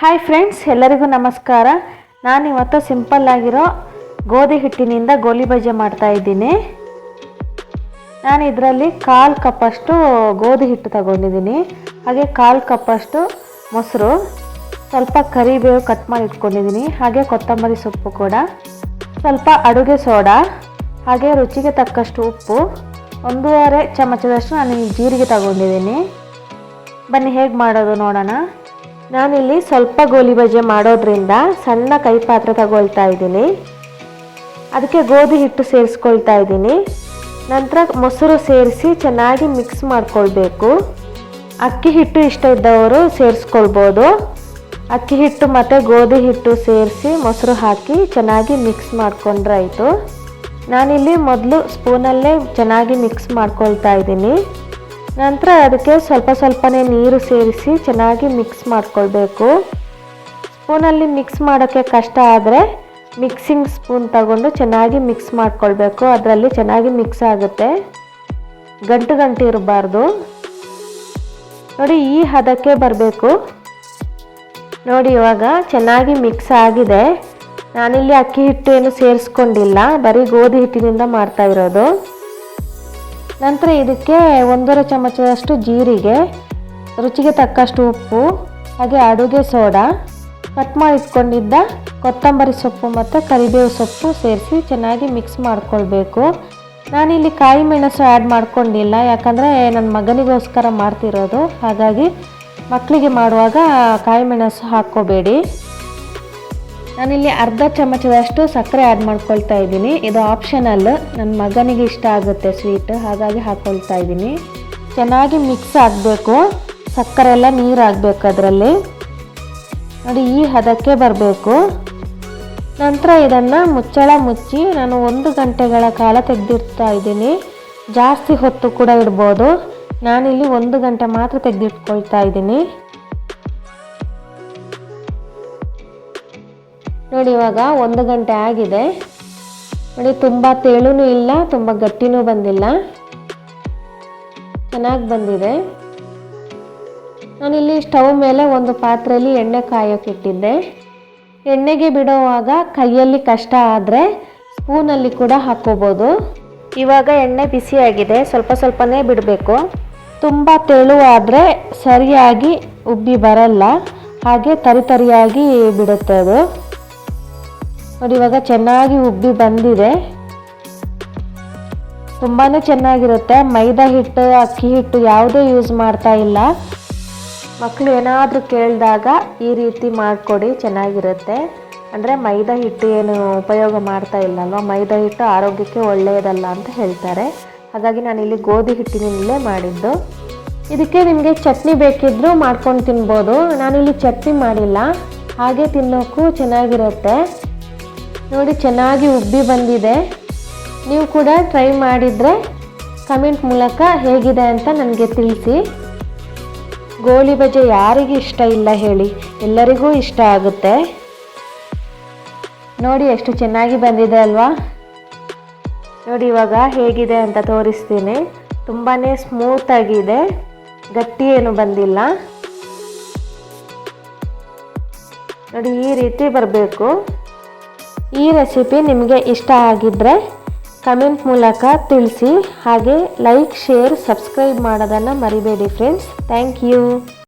Hi friends ಎಲ್ಲರಿಗೂ ನಮಸ್ಕಾರ. ನಾನು ಇವತ್ತು ಸಿಂಪಲ್ ಆಗಿರೋ ಗೋಧಿ ಹಿಟ್ಟಿನಿಂದ ಗೋಲಿ ಬಜೆ ಮಾಡ್ತಾ ಇದ್ದೀನಿ. ನಾನು ಇದರಲ್ಲಿ ಕಾಲು ಕಪ್ಪಷ್ಟು ಗೋಧಿ ಹಿಟ್ಟು ತಗೊಂಡಿದ್ದೀನಿ. ಹಾಗೆ ಕಾಲು ಕಪ್ಪಷ್ಟು ಮೊಸರು, ಸ್ವಲ್ಪ ಕರಿಬೇವು ಕಟ್ ಮಾಡಿ ಇಟ್ಕೊಂಡಿದ್ದೀನಿ. ಹಾಗೆ ಕೊತ್ತಂಬರಿ ಸೊಪ್ಪು ಕೂಡ. ಸ್ವಲ್ಪ ಅಡುಗೆ ಸೋಡಾ, ಹಾಗೆ ರುಚಿಗೆ ತಕ್ಕಷ್ಟು ಉಪ್ಪು. ಒಂದೂವರೆ ಚಮಚದಷ್ಟು ನಾನು ಜೀರಿಗೆ ತಗೊಂಡಿದ್ದೀನಿ. ಬನ್ನಿ ಹೇಗೆ ಮಾಡೋದು ನೋಡೋಣ. ನಾನಿಲ್ಲಿ ಸ್ವಲ್ಪ ಗೋಲಿ ಬಜೆ ಮಾಡೋದ್ರಿಂದ ಸಣ್ಣ ಕೈ ಪಾತ್ರೆ ತಗೊಳ್ತಾ ಇದ್ದೀನಿ. ಅದಕ್ಕೆ ಗೋಧಿ ಹಿಟ್ಟು ಸೇರಿಸ್ಕೊಳ್ತಾ ಇದ್ದೀನಿ. ನಂತರ ಮೊಸರು ಸೇರಿಸಿ ಚೆನ್ನಾಗಿ ಮಿಕ್ಸ್ ಮಾಡ್ಕೊಳ್ಬೇಕು. ಅಕ್ಕಿ ಹಿಟ್ಟು ಇಷ್ಟ ಇದ್ದವರು ಸೇರಿಸ್ಕೊಳ್ಬೋದು. ಅಕ್ಕಿ ಹಿಟ್ಟು ಮತ್ತು ಗೋಧಿ ಹಿಟ್ಟು ಸೇರಿಸಿ ಮೊಸರು ಹಾಕಿ ಚೆನ್ನಾಗಿ ಮಿಕ್ಸ್ ಮಾಡ್ಕೊಂಡ್ರೆ ಆಯಿತು ನಾನಿಲ್ಲಿ ಮೊದಲು ಸ್ಪೂನಲ್ಲೇ ಚೆನ್ನಾಗಿ ಮಿಕ್ಸ್ ಮಾಡ್ಕೊಳ್ತಾ ಇದ್ದೀನಿ. ನಂತರ ಅದಕ್ಕೆ ಸ್ವಲ್ಪ ಸ್ವಲ್ಪನೇ ನೀರು ಸೇರಿಸಿ ಚೆನ್ನಾಗಿ ಮಿಕ್ಸ್ ಮಾಡ್ಕೊಳ್ಬೇಕು. ಸ್ಪೂನಲ್ಲಿ ಮಿಕ್ಸ್ ಮಾಡೋಕ್ಕೆ ಕಷ್ಟ ಆದರೆ ಮಿಕ್ಸಿಂಗ್ ಸ್ಪೂನ್ ತಗೊಂಡು ಚೆನ್ನಾಗಿ ಮಿಕ್ಸ್ ಮಾಡ್ಕೊಳ್ಬೇಕು. ಅದರಲ್ಲಿ ಚೆನ್ನಾಗಿ ಮಿಕ್ಸ್ ಆಗುತ್ತೆ. ಗಂಟು ಗಂಟು ಇರಬಾರ್ದು. ನೋಡಿ, ಈ ಹದಕ್ಕೆ ಬರಬೇಕು. ನೋಡಿ, ಇವಾಗ ಚೆನ್ನಾಗಿ ಮಿಕ್ಸ್ ಆಗಿದೆ. ನಾನಿಲ್ಲಿ ಅಕ್ಕಿ ಹಿಟ್ಟು ಏನು ಸೇರಿಸ್ಕೊಂಡಿಲ್ಲ. ಬರೀ ಗೋಧಿ ಹಿಟ್ಟಿನಿಂದ ಮಾಡ್ತಾ ಇರೋದು. ನಂತರ ಇದಕ್ಕೆ ಒಂದೂವರೆ ಚಮಚದಷ್ಟು ಜೀರಿಗೆ, ರುಚಿಗೆ ತಕ್ಕಷ್ಟು ಉಪ್ಪು, ಹಾಗೆ ಅಡುಗೆ ಸೋಡಾ ಕಟ್ ಮಾಡಿ ಇಟ್ಕೊಂಡಿದ್ದ ಕೊತ್ತಂಬರಿ ಸೊಪ್ಪು ಮತ್ತು ಕರಿಬೇವು ಸೊಪ್ಪು ಸೇರಿಸಿ ಚೆನ್ನಾಗಿ ಮಿಕ್ಸ್ ಮಾಡ್ಕೊಳ್ಬೇಕು. ನಾನಿಲ್ಲಿ ಕಾಯಿ ಮೆಣಸು ಆ್ಯಡ್ ಮಾಡ್ಕೊಂಡಿಲ್ಲ, ಯಾಕಂದರೆ ನನ್ನ ಮಗನಿಗೋಸ್ಕರ ಮಾಡ್ತಿರೋದು, ಹಾಗಾಗಿ ಮಕ್ಕಳಿಗೆ ಮಾಡುವಾಗ ಕಾಯಿ ಮೆಣಸು ಹಾಕ್ಕೋಬೇಡಿ. ನಾನಿಲ್ಲಿ ಅರ್ಧ ಚಮಚದಷ್ಟು ಸಕ್ಕರೆ ಆ್ಯಡ್ ಮಾಡ್ಕೊಳ್ತಾ ಇದ್ದೀನಿ. ಇದು ಆಪ್ಷನಲ್ ನನ್ನ ಮಗನಿಗೆ ಇಷ್ಟ ಆಗುತ್ತೆ ಸ್ವೀಟ್ ಹಾಗಾಗಿ ಹಾಕ್ಕೊಳ್ತಾ ಇದ್ದೀನಿ. ಚೆನ್ನಾಗಿ ಮಿಕ್ಸ್ ಆಗಬೇಕು. ಸಕ್ಕರೆ ಎಲ್ಲ ನೀರು ಆಗಬೇಕು ಅದರಲ್ಲಿ. ನೋಡಿ, ಈ ಹದಕ್ಕೆ ಬರಬೇಕು. ನಂತರ ಇದನ್ನು ಮುಚ್ಚಳ ಮುಚ್ಚಿ ನಾನು ಒಂದು ಗಂಟೆಗಳ ಕಾಲ ತೆಗೆದಿಡ್ತಾ ಇದ್ದೀನಿ. ಜಾಸ್ತಿ ಹೊತ್ತು ಕೂಡ ಇಡ್ಬೋದು. ನಾನಿಲ್ಲಿ ಒಂದು ಗಂಟೆ ಮಾತ್ರ ತೆಗೆದಿಟ್ಕೊಳ್ತಾ ಇದ್ದೀನಿ. ನೋಡಿ ಇವಾಗ ಒಂದು ಗಂಟೆ ಆಗಿದೆ. ನೋಡಿ, ತುಂಬ ತೇಳೂ ಇಲ್ಲ, ತುಂಬ ಗಟ್ಟಿನೂ ಬಂದಿಲ್ಲ. ಚೆನ್ನಾಗಿ ಬಂದಿದೆ. ನಾನಿಲ್ಲಿ ಸ್ಟವ್ ಮೇಲೆ ಒಂದು ಪಾತ್ರೆಯಲ್ಲಿ ಎಣ್ಣೆ ಕಾಯೋಕೆ ಇಟ್ಟಿದ್ದೆ. ಎಣ್ಣೆಗೆ ಬಿಡುವಾಗ ಕೈಯಲ್ಲಿ ಕಷ್ಟ ಆದರೆ ಸ್ಪೂನಲ್ಲಿ ಕೂಡ ಹಾಕ್ಕೋಬೋದು. ಇವಾಗ ಎಣ್ಣೆ ಬಿಸಿಯಾಗಿದೆ ಸ್ವಲ್ಪ ಸ್ವಲ್ಪನೇ ಬಿಡಬೇಕು. ತುಂಬ ತೆಳುವಾದರೆ ಸರಿಯಾಗಿ ಉಬ್ಬಿ ಬರಲ್ಲ, ಹಾಗೆ ತರಿತರಿಯಾಗಿ ಬಿಡುತ್ತೆ ಅದು. ನೋಡಿ, ಇವಾಗ ಚೆನ್ನಾಗಿ ಉಬ್ಬಿ ಬಂದಿದೆ. ತುಂಬಾ ಚೆನ್ನಾಗಿರುತ್ತೆ. ಮೈದಾ ಹಿಟ್ಟು, ಅಕ್ಕಿ ಹಿಟ್ಟು ಯಾವುದೇ ಯೂಸ್ ಮಾಡ್ತಾ ಇಲ್ಲ. ಮಕ್ಕಳು ಏನಾದರೂ ಕೇಳಿದಾಗ ಈ ರೀತಿ ಮಾಡಿಕೊಡಿ, ಚೆನ್ನಾಗಿರುತ್ತೆ. ಅಂದರೆ ಮೈದಾ ಹಿಟ್ಟು ಏನು ಉಪಯೋಗ ಮಾಡ್ತಾ ಇಲ್ಲಲ್ವ? ಮೈದಾ ಹಿಟ್ಟು ಆರೋಗ್ಯಕ್ಕೆ ಒಳ್ಳೆಯದಲ್ಲ ಅಂತ ಹೇಳ್ತಾರೆ. ಹಾಗಾಗಿ ನಾನು ಇಲ್ಲಿ ಗೋಧಿ ಹಿಟ್ಟಿನಿಂದಲೇ ಮಾಡಿದ್ದು. ಇದಕ್ಕೆ ನಿಮಗೆ ಚಟ್ನಿ ಬೇಕಿದ್ದರೂ ಮಾಡ್ಕೊಂಡು ತಿನ್ಬೋದು. ನಾನಿಲ್ಲಿ ಚಟ್ನಿ ಮಾಡಿಲ್ಲ. ಹಾಗೆ ತಿನ್ನೋಕ್ಕೂ ಚೆನ್ನಾಗಿರುತ್ತೆ. ನೋಡಿ, ಚೆನ್ನಾಗಿ ಉಬ್ಬಿ ಬಂದಿದೆ. ನೀವು ಕೂಡ ಟ್ರೈ ಮಾಡಿದರೆ ಕಮೆಂಟ್ ಮೂಲಕ ಹೇಗಿದೆ ಅಂತ ನನಗೆ ತಿಳಿಸಿ. ಗೋಳಿ ಬಜೆ ಯಾರಿಗೂ ಇಷ್ಟ ಇಲ್ಲ ಹೇಳಿ. ಎಲ್ಲರಿಗೂ ಇಷ್ಟ ಆಗುತ್ತೆ. ನೋಡಿ, ಎಷ್ಟು ಚೆನ್ನಾಗಿ ಬಂದಿದೆ ಅಲ್ವಾ? ನೋಡಿ, ಇವಾಗ ಹೇಗಿದೆ ಅಂತ ತೋರಿಸ್ತೀನಿ. ತುಂಬಾ ಸ್ಮೂತಾಗಿದೆ ಗಟ್ಟಿ ಏನು ಬಂದಿಲ್ಲ. ನೋಡಿ, ಈ ರೀತಿ ಬರಬೇಕು. ಈ ರೆಸಿಪಿ ನಿಮಗೆ ಇಷ್ಟ ಆಗಿದ್ದರೆ ಕಮೆಂಟ್ ಮೂಲಕ ತಿಳಿಸಿ, ಹಾಗೆ ಲೈಕ್ ಶೇರ್ ಸಬ್ಸ್ಕ್ರೈಬ್ ಮಾಡೋದನ್ನು ಮರಿಬೇಡಿ ಫ್ರೆಂಡ್ಸ್ ಥ್ಯಾಂಕ್ ಯು